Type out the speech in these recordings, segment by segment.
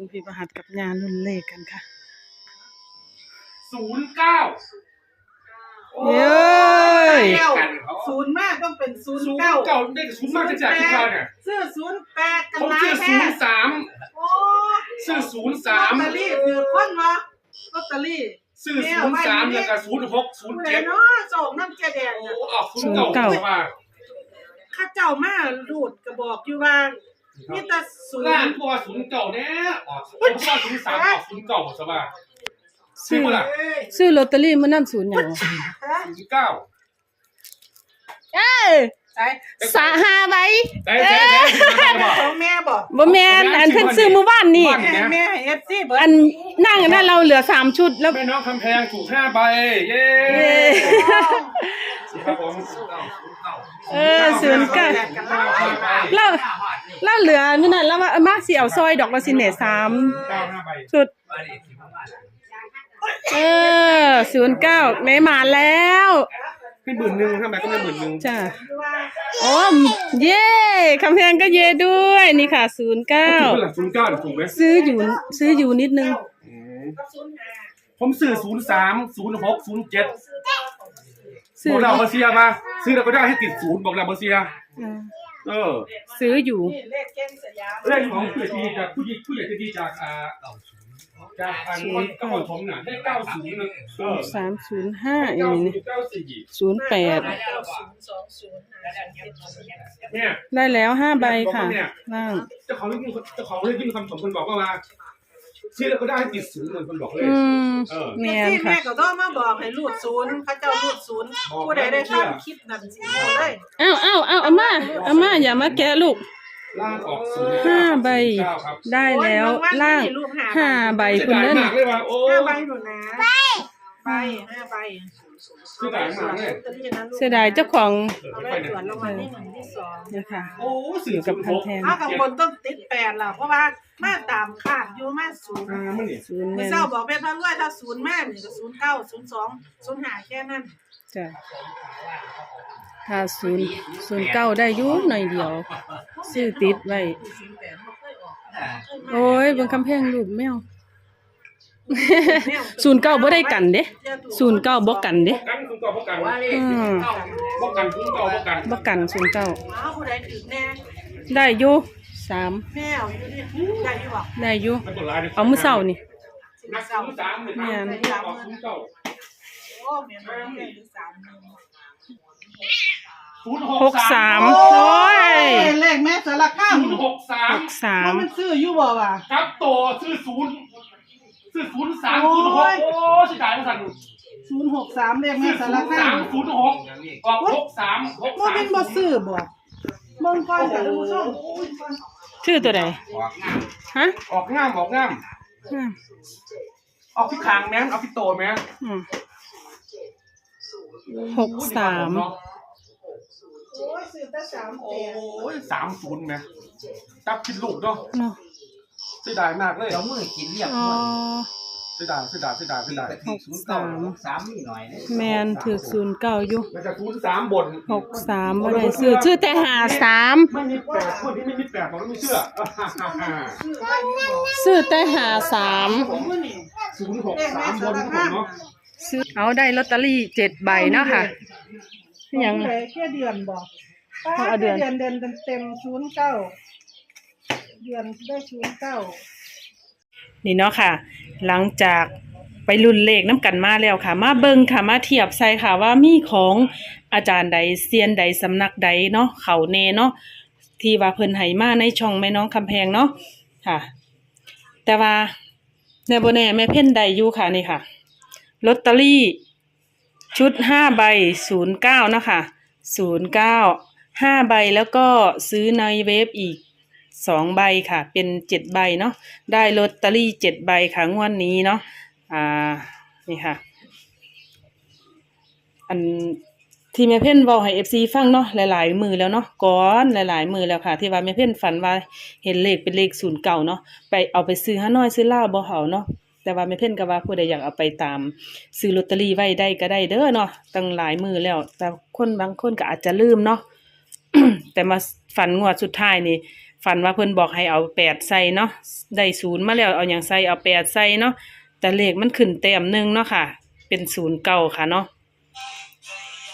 เบิ่งพี่ประหัดกับยารุ่นเลขกันค่ะศูนย์เก้าเย้ยเก้าศูนย์มากต้องเป็นศูนย์ศูนย์เก้าเก้าได้ศูนย์มากจะจากที่เขาเนี่ยซื้อศูนย์แปดกันผมร้าชื่ยอศูแท้นย์สามโอ้ชื่อศูนย์ลสาอตมเตอรี่ถือคนวะลอตเตอรี่ชื่อศูนย์สามแล้วก็ศูนย์หกศูนย์ผู้ใดเจ็ดเนาะโศกน้ำเจแดงโอ้น่ะออกศูนย์เก้าว่าข้าเจ้ามาดูดกระบอกอยู่ว่า มีแต่ศูนล้านย์กว่าศูนย์เก้าเนี่ยออกเพราะว่าศูนย์สามออกศูนย์เก้าหมดสบายซื้อมาละซื้อลอตเตอรี่มื้อนั้นศูนย์หยังวะฮะศูนย์เก้าเอ้ยใช่สาหาใบได้ได้ได้ได้บ่ ของแม่บอกบ่แม่นอันเพิ่นซื้อเมื่อวานนี่ แม่แม่เอฟซีเบิร์อันนั่งอันนั้นเราเหลือสามชุดแล้ว แม่น้องคำแพงถูกห้าใบ เย้เย้ครับผมเออศูนย์เก้ากันแล้ว เราเราเหลือนั่นน่ะแล้วว่าเอามาสิเอาซอยดอกละสิเนี่ยสามเก้าห้าใบชุดเออศูนย์เก้าไม่มาแล้ว ให้หมื่นหนึ่งห้าใบก็ไม่หมื่นหนึ่งจ้ะโอ้มเย่คำแพงก็เย่ด้วย นี่ค่ะศูนย์เก้าถูกหลักศูนย์เก้าถูกไหมซื้ออยู่ซื้ออยู่นิดนึงผมซื้อศูนย์สามศูนย์หกศูนย์เจ็ดซื้บออกเราเบอร์เซียมา ซื้อเราก็ได้ให้ติดศูนย์บอกเราเบอร์เซีย อ่า เออซื้ออยู่เลขเก้งสยามเรื่องของผู้ใหญ่ดีจากผู้ใหญ่ผู้ใหญ่ดีจากอ่าจากทางคนกำลังผมน่ะได้เก้าศูนย์เออสามศูนย์ห้าอเก้าย่างศูนี้นย์เก้าสี่ศูนย์แปดเก้าศูนย์สองศูนย์ห้าศูนย์เจ็ดศูนย์เนี่ยได้แล้วห้าใบค่ะ ล่าง เจ้าของเรื่องยิ่งเจ้าของเรื่องยิ่งคำสมคนบอกว่ามา ซื้อเราก็ได้ให้ติดศูนย์เหมือนคนบอกเลยอืมเออ แมแม่นที่ค่ะ แม่ก็ต้องมาบอกให้รูดศูนย์เขาเจ้ารูดศูนย์ผู้ใดได้ฟังคลิปนั้นสิเอาเลยอ้าวอ้าวอ้าวอาม่าอาม่าอย่ามาแกะลูก ล่างออกศูนย์ห้าใบ เก้าครับได้แล้วล่างห้าใบเสียคุณดายเล่นมากเลยว่าโอ้ห้าใบหนูนะใบห้าใบ เสียดายมากเลยเสียดายเจ้าของเอาไว้ตรวจรางวัลที่หนึ่งที่สองนะคะโอ้สื่อกับพันแทนถ้ากับคนต้องติดแปดล่ะ เพราะว่ามาตามคาดอยู่มาศูนย์อ่ามันนี่ศูนย์แมเมื่อนเช้าบอกเป็นพันรวยถ้าศูนย์แม่นี่ก็ศูนย์เก้าศูนย์สองศูนย์หาแค่นั้นจ้ะถ้าศูนย์ศูนย์เก้าได้อยุ่หน่อยเดียว ซื้อติดไว้ โอ้ยเบนคำแพงรูปแมว ศูนย์เก้าบ่ได้กันเด้ศูนย์เก้าบ่กันเด้กันคุณก็พกันอืมพกันคุณก็พกันบ่กันศูนย์เก้าอ้าวผู้ใดถือแน่ได้อยู่สามแม่เอาอยู่นี่ได้อยู่บ่ได้อยู่มันตัวลายเอามือเศร้านี่นักสามสามเนี่ยออกคุณเก้าโอ้แม่มาได้อยู่สามหนึ่งศูนย์หกสามโอ้ยเลขแม่สารคามศูนย์หกสามหกสามมันซื้ออยู่บ่ว่ะครับโตชื่อศูนย์ ชื่อศูนย์สามศูนย์หกโอ้สิจ่ายมาสั่นศูนย์หกสามเลขแม่ชื่อสาศูรนย์คาสามมศูนย์หกออกหกสามหกว่าสามเป็นบ่ซื้อบ่เบิ่งก่อนค่ะท่านผู้ชมชื่อตัวใดฮะออกง่ามออกง่ามอืมออกที่คางแม่นออกที่โตแม่อืมหกสาม โอ้ยซื้อแต่สามโอ้แปดยสามศูนย์แม่จับกินลูกเนาะเนาะ เสียดายมากเลยเดี๋ยวมือกินเรียบอ๋อเสียดายเสียดายเสียดายเสียดายหกสามสามนี่หน่อยนะแมนถือศูนย์เก้าอยู่มันจะศูนย์สามบนหกสามบ่ได้ซื้อชื่อแต่หาสามไม่มีแปดคนที่ไม่มีแปดบอกว่าไม่เชื่อซื้อไว้อยู่บ่ซื้อแต่หาสามผมว่านี่ศูนย์หกสามบนครับผมเนาะซื้อเอาได้ลอตเตอรี่เจ็ดใบเนาะค่ะนี่หยังเลล่ะยแค่เดือนบ่เอาเอาเดือน เดือนเดือนเต็มๆศูนย์เก้า เดือนได้ศูนย์เก้านี่เนาะค่ะ หลังจากไปรุ่นเลขน้ำกันมาแล้วค่ะ มาเบิงค่ะมาเทียบใส่ค่ะว่ามีของอาจารย์ใดเซียนใดสำนักใดเนาะเขาเนเนาะที่ว่าเพิ่นให้มาในช่องแม่น้องคำแพงเนาะค่ะ แต่ว่าในโบแน่แม่เพ่นใดอยู่ค่ะนี่ค่ะลอตเตอรี่ ชุดห้าใบศูนย์เก้านะคะศูนย์เก้าห้าใบแล้วก็ซื้อในเว็บอีก สองใบค่ะ เป็นเจ็ดใบเนาะได้ลอตเตอรี่เจ็ดใบค่ะงวดนี้เนาะอ่านี่ค่ะ อันที่แม่เพ่นเว้าให้เอฟซีฟังเนาะหลาย ๆ มือแล้วเนาะก่อนหลาย ๆ มือแล้วค่ะ ที่ว่าแม่เพ่นฝันว่าเห็นเลขเป็นเลขศูนย์เก่าเนาะไปเอาไปซื้อฮานอยซื้อลาบ่เหาเนาะแต่ว่าแม่เพ่นก็ว่าผู้ใดอยากเอาไปตาม ซื้อลอตเตอรี่ไว้ได้ก็ได้เด้อเนาะตั้งหลายมือแล้ว แต่คนบางคนก็อาจจะลืมเนาะแต่มาฝันงวดสุดท้ายนี่ ฝันว่าเพิ่นบอกให้เอาแปดใส่เนาะได้ศูนย์มาแล้วเอาอย่างใส่เอาแปดใส่เนาะแต่เลขมันขึ้นแต้มหนึ่งเนาะค่ะ เป็นศูนย์เก้าค่ะเนาะ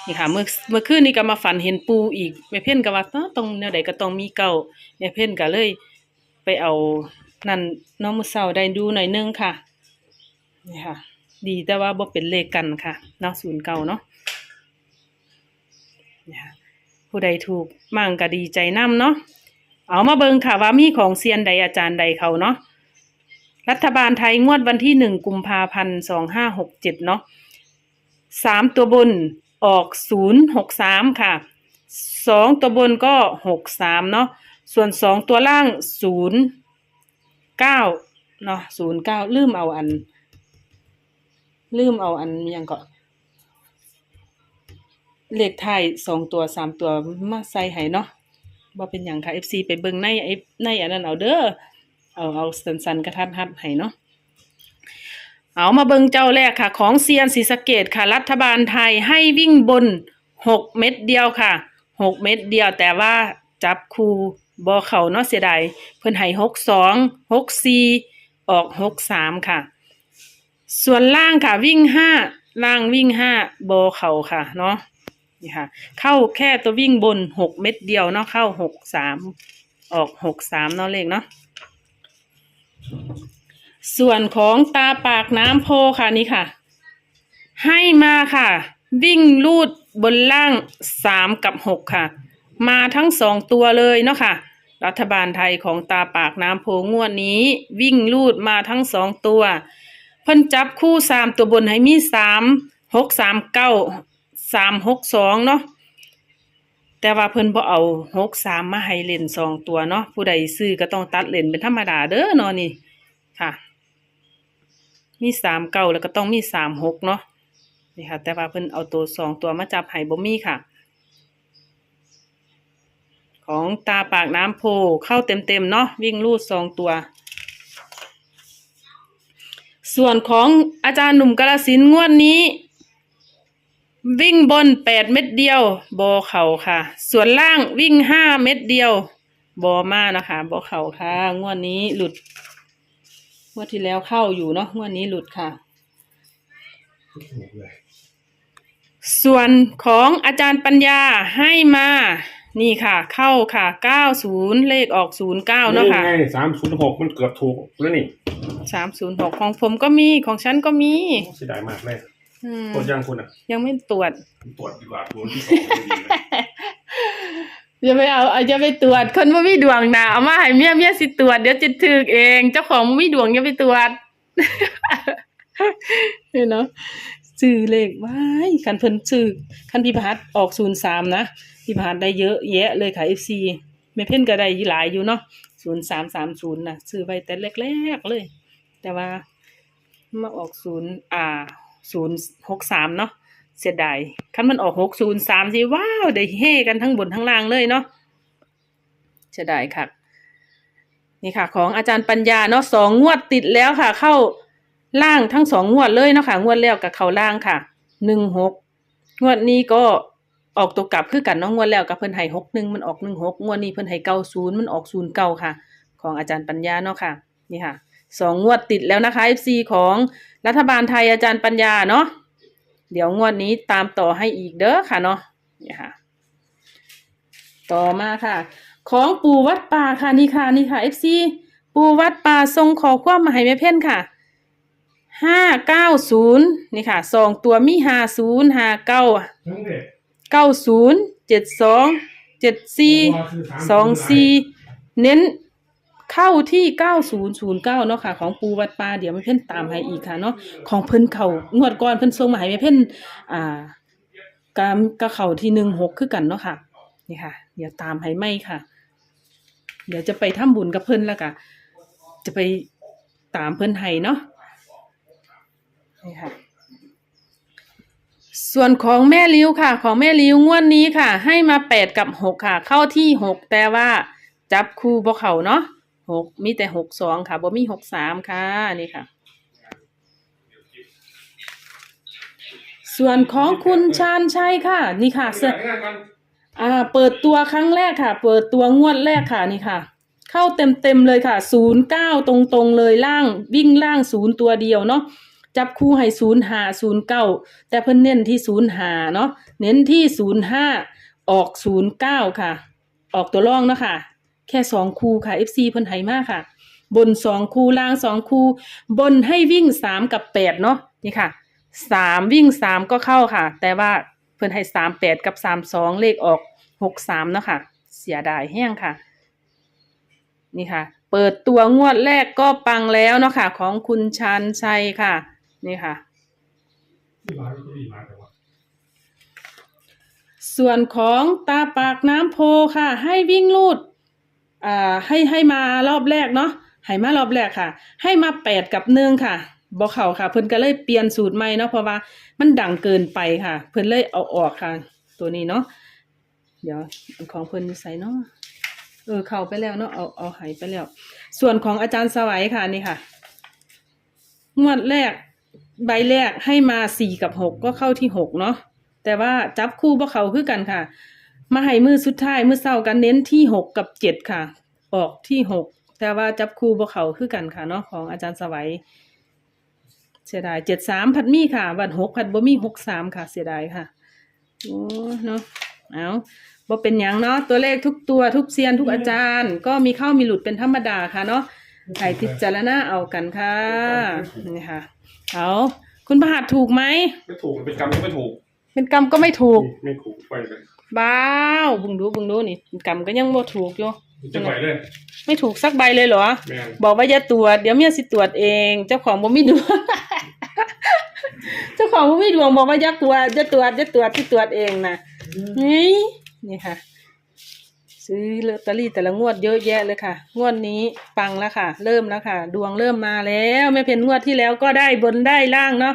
นี่ค่ะเมื่อเมื่อคืนนี้ก็มาฝันเห็นปูอีกแม่เพ่นก็ว่าเอ้อตรงแนวใดก็ต้องมีเก้าแม่เพ่นก็เลยไปเอานั่นน้องมือเศร้าได้ดูหน่อยนึงค่ะนี่ค่ะ ดีแต่ว่าบ่เป็นเลขกันค่ะเนาะศูนย์เก้าเนาะนี่ค่ะผู้ใดถูกมั่งก็ดีใจนํเนาะ เอามาเบิ่งค่ะว่ามีของเซียนใดอาจารย์ใดเขาเนาะรัฐบาลไทยงวดวันที่หนึ่งกุมภาพันธ์สองห้าหกเจ็ดเนาะสามตัวบนออกศูนย์หกสามค่ะสองตัวบนก็หกสามเนาะส่วนสองตัวล่างศูนย์เก้าเนาะศูนย์เก้าลืมเอาอัน ลืมเอาอันยังก็เลขไทยสองตัวสามตัวมาใส่ให้เนาะ บ่เป็นหยังค่ะ FC ไปเบิ่งในไอ้ในอันนั้นเอาเด้อเอาเอาสันๆกระทัดหัดให้เนาะเอามาเบิ่งเจ้าแรกค่ะ ของเซียนศรีสะเกดค่ะ รัฐบาลไทยให้วิ่งบน6เม็ดเดียวค่ะ6เม็ดเดียวแต่ว่าจับคู่บ่เขาเนาะเสียดายเพิ่นให้62 64ออก63ค่ะ ส่วนล่างค่ะวิ่ง5ล่างวิ่ง5บ่เข้าค่ะเนาะ นี่ค่ะ เข้าแค่ตัววิ่งบนหกเม็ดเดียวเนาะเข้าหกสามออกหกสามเนาะเลขเนาะส่วนของตาปากน้ำโพค่ะนี่ค่ะ ให้มาค่ะ วิ่งลูดบนล่างสามกับหกค่ะ มาทั้งสองตัวเลยเนาะค่ะ รัฐบาลไทยของตาปากน้ำโพงวดนี้ วิ่งลูดมาทั้งสองตัว เพิ่นจับคู่สามตัวบนให้มีสามหกสามเก้า สามหกสองเนาะแต่ว่าเพิ่นบ่เอาหกสามมาให้เล่นสองตัวเนาะผู้ใดซื้อก็ต้องตัดเล่นเป็นธรรมดาเด้อเนาะนี่ค่ะ มีสามเก้าแล้วก็ต้องมีสามหกเนาะนี่ค่ะ แต่ว่าเพิ่นเอาตัวสองตัวมาจับให้บ่มีค่ะ ของตาปากน้ำโพเข้าเต็มๆเนาะวิ่งลูดสองตัว ส่วนของอาจารย์หนุ่มกาลสินงวดนี้ วิ่งบนแปดเม็ดเดียวบอเข่าค่ะ ส่วนล่างวิ่งห้าเม็ดเดียวบอมานะคะบอเข่าค่ะ งวดนี้หลุด งวดที่แล้วเข้าอยู่เนาะงวดนี้หลุดค่ะ ส่วนของอาจารย์ปัญญาให้มา นี่ค่ะ เข้าค่ะเก้าศูนย์เลขออกศูนย์เก้าเนาะค่ะไงสามศูนย์หกมันเกือบถูกแล้วนี่สามศูนย์หกของผมก็มีของฉันก็มีโอ้เสียดายมากเลย อืมตรวจยังคุณอะยังไม่ตรวจตรวจดีกว่าตรวจที่สองไม่ดีเลยอย่าไปเอาเอาอย่าไปตรวจคนบ่มีดวงนะเอามาให้เมียเมียสิตรวจเดี๋ยวจะถึกเอง เจ้าของบ่มีดวงอย่าไปตรวจเนาะซื้อเลขไว้คันเพิ่นซื้อคันพิพัฒน์ออก03นะพิพัฒน์ได้เยอะแยะเลยค่ะ FC แม่เพ่นก็ได้หลายอยู่เนาะ0330น่ะซื้อไว้แต่แรกๆเลย แต่ว่ามาออก0อ่า 063เนาะเสียดายคันมันออกหกศูนย์สามสิว้าวได้เฮกันทั้งบนทั้งล่างเลยเนาะเสียดายค่ะ นี่ค่ะ ของอาจารย์ปัญญาเนาะสองงวดติดแล้วค่ะ เข้าล่างทั้งสองงวดเลยเนาะค่ะ งวดแล้วกับเข้าล่างค่ะหนึ่งหกงวดนี้ก็ออกตัวกลับคือกันเนาะงวดแล้วกับเพิ่นให้หกหนึ่งมันออกหนึ่งหกงวดนี้เพิ่นให้เก้าศูนย์มันออกศูนย์เก้าค่ะ ของอาจารย์ปัญญาเนาะค่ะ นี่ค่ะ สองงวดติดแล้วนะคะ FC ของรัฐบาลไทยอาจารย์ปัญญาเนาะเดี๋ยวงวดนี้ตามต่อให้อีกเด้อค่ะเนาะนี่ค่ะ ต่อมาค่ะ ของปู่วัดป่าค่ะนี่ค่ะนี่ค่ะ FC ปู่วัดป่าทรงขอความมาให้แม่เพ่นค่ะห้าเก้าศูนย์นี่ค่ะสองตัวมีห้าศูนย์ห้าเก้าเกเก้าศูนย์เจ็ดสองเจ็ดสี่สองสี่เน้น เข้าที่เก้าศูนย์ศูนย์เก้าเนาะค่ะ ของปูวัดป่าเดี๋ยวม่เพ่นตามให้อีกค่ะเนาะของเพิ่นเขางวดก่อนเพิ่นส่งมาให้แม่เพ่นอ่ากามกะเข่าที่หนึ่งหกคือกันเนาะค่ะ นี่ค่ะ เดี๋ยวตามให้ไม่ค่ะ เดี๋ยวจะไปทำบุญกับเพิ่นแล้วก็จะไปตามเพิ่นให้เนาะนี่ค่ะ ส่วนของแม่ลิ้วค่ะ ของแม่ลิ้วงวดนี้ค่ะ ให้มาแปดกับหกค่ะ เข้าที่หกแต่ว่าจับคู่บ่เขาเนาะ หกมีแต่หกสองค่ะบ่มีหกสามค่ะนี่ค่ะ ส่วนของคุณชาญชัยค่ะ นี่ค่ะเสอ่า เปิดตัวครั้งแรกค่ะ เปิดตัวงวดแรกค่ะนี่ค่ะ เข้าเต็มๆเลยค่ะศูนย์เก้าตรงๆเลยล่างวิ่งล่างศูนย์ตัวเดียวเนาะจับคู่ให้ศูนย์หาศูนย์เก้าแต่เพิ่นเน้นที่ศูนย์หาเนาะเน้นที่ศูนย์ห้าออกศูนย์เก้าค่ะ ออกตัวร่องเนาะค่ะ แค่สองคูค่ะ FC เพิ่นให้มากค่ะ บนสองคูล่างสองคู บนให้วิ่งสามกับแปดเนาะนี่ค่ะสามวิ่งสามก็เข้าค่ะ แต่ว่าเพิ่นให้สามแปดกับสามสองเลขออกหกสามเนาะค่ะ เสียดายแห้งค่ะ นี่ค่ะ เปิดตัวงวดแรกก็ปังแล้วเนาะค่ะ ของคุณชันชัยค่ะ นี่ค่ะ ส่วนของตาปากน้ำโพค่ะ ให้วิ่งลูด อ่าให้ให้มารอบแรกเนาะให้มารอบแรกค่ะ ให้มาแปดกับหนึ่งค่ะบอกเขาค่ะ เพิ่นก็เลยเปลี่ยนสูตรใหม่เนาะเพราะว่ามันดังเกินไปค่ะ เพิ่นเลยเอาออกค่ะ ตัวนี้เนาะเดี๋ยวของเพิ่นใส่เนาะเออเข้าไปแล้วเนาะเอาเอาหายไปแล้ว ส่วนของอาจารย์สวัยค่ะนี่ค่ะ งวดแรกใบแรกให้มาสี่กับหกก็เข้าที่หกเนาะแต่ว่าจับคู่บ่เขาคือกันค่ะ มาให้มือสุดท้ายมือเศร้ากันเน้นที่หกกับเจ็ดค่ะ ออกที่หกแต่ว่าจับคู่บ่เขาคือกันค่ะเนาะของอาจารย์สวัยเสียดายเจ็ดสามพัดมีค่ะ วันหกพัดบ่มีหกสามค่ะ เสียดายค่ะโอ้เนาะเอาบ่เป็นหยังเนาะตัวเลขทุกตัวทุกเซียนทุกอาจารย์ ก็มีเข้ามีหลุดเป็นธรรมดาค่ะเนาะให้พิจารณาเอากันค่ะนี่ค่ะเอาคุณประหัสถูกไหมไม่ถูกมันเป็นกรรมที่ไม่ถูก เป็นกรรมก็ไม่ถูกไม่ถูกไปเลย บ้าวบุงดูบุงดูนี่กรรมก็ยังบ่ถูกอยู่ จะไปเลย ไม่ถูกสักใบเลยเหรอ แม่นบอกว่าอย่าตรวจ เดี๋ยวเมียสิตรวจเอง เจ้าของบ่มีดวง เจ้าของบ่มีดวงบอกว่าอย่าตรวจอย่าตรวจอย่าตรวจที่ตรวจเองนะนี่นี่ค่ะ ซื้อลอตเตอรี่แต่ละงวดเยอะแยะเลยค่ะ งวดนี้ปังแล้วค่ะ เริ่มแล้วค่ะ ดวงเริ่มมาแล้วไม่เพ่นงวดที่แล้วก็ได้บนได้ล่างเนาะ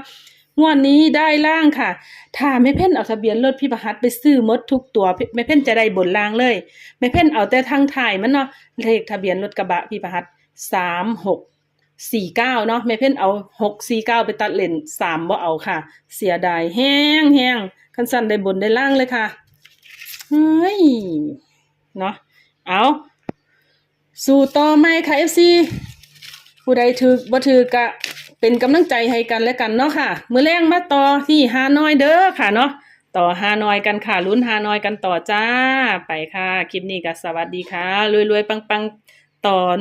งวดนี้ได้ล่างค่ะ ถ้าไม่เพ่นเอาทะเบียนรถพี่ประหัตไปซื้อมดทุกตัวไม่เพ่นจะได้บนล่างเลยไม่เพ่นเอาแต่ทางถ่ายมันเนาะเลขทะเบียนรถกระบะพี่ประหัตสามหกสี่เก้าเนาะไม่เพ่นเอาหกสี่เก้าไปตัดเลนสามบ่เอาค่ะ เสียดายแห้งแห้งคันสั้นได้บนได้ล่างเลยค่ะเฮ้ยเนาะเอาสู่ต่อไหมค่ะ FC ผู้ใดถือบ่ถือกะ เป็นกำลังใจให้กันและกันเนาะค่ะ มือแรงมาต่อที่ฮานอยเด้อค่ะเนาะต่อฮานอยกันค่ะลุ้นฮานอยกันต่อจ้า ไปค่ะ คลิปนี้ก็สวัสดีค่ะรวยๆปังๆตอน